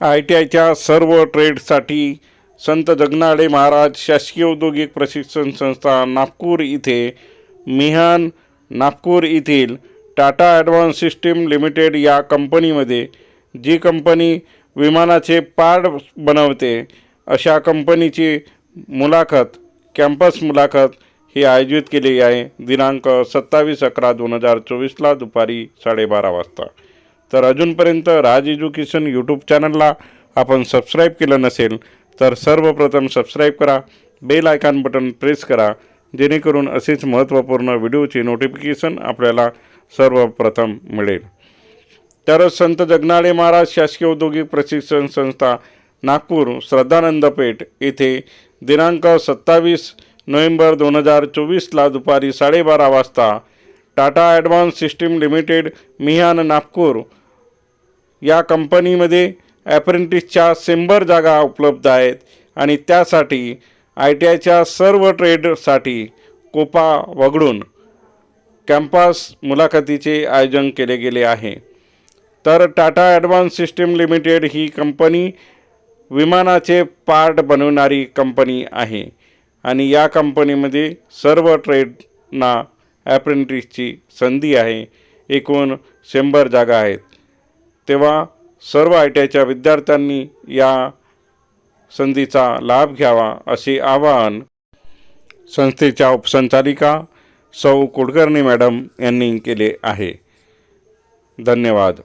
I T आयच्या सर्व ट्रेडसाठी संत जगनाडे महाराज शासकीय औद्योगिक प्रशिक्षण संस्था नागपूर इथे मिहान नागपूर येथील टाटा ॲडव्हान्स सिस्टीम लिमिटेड या कंपनीमध्ये जी कंपनी विमानाचे पार्ट बनवते अशा कंपनीची मुलाखत कॅम्पस मुलाखत ही आयोजित केली आहे. दिनांक सत्तावीस अकरा दोन हजार चोवीसला दुपारी साडेबारा वाजता. तर अजूनपर्यंत राज एज्युकेशन यूट्यूब चॅनलला आपण सबस्क्राईब केलं नसेल तर सर्वप्रथम सबस्क्राईब करा बेल आयकॉन बटन प्रेस करा जेणेकरून असेच महत्त्वपूर्ण व्हिडिओची नोटिफिकेशन आपल्याला सर्वप्रथम मिळेल. तर संत जगनाळे महाराज शासकीय औद्योगिक प्रशिक्षण संस्था नागपूर श्रद्धानंद पेठ येथे दिनांक सत्तावीस नोव्हेंबर दोन हजार चोवीसला दुपारी साडेबारा वाजता Tata advance system limited Mihan Nagpur या कंपनीमध्ये ॲप्रेंटिसच्या शंभर जागा उपलब्ध आहेत आणि त्यासाठी आय टी आयच्या सर्व ट्रेडसाठी कोपा वगळून कॅम्पस मुलाखतीचे आयोजन केले गेले आहे. तर टाटा ॲडव्हान्स सिस्टीम लिमिटेड ही कंपनी विमानाचे पार्ट बनवणारी कंपनी आहे आणि या कंपनीमध्ये सर्व ट्रेडना ॲप्रेंटिसची संधी आहे. एकूण शंभर जागा आहेत. तेव्हा सर्व आय टी आयच्या विद्यार्थ्यांनी या संधीचा लाभ घ्यावा असे आवाहन संस्थेच्या उपसंचालिका सौ कुलकर्णी मॅडम यांनी केले आहे. धन्यवाद.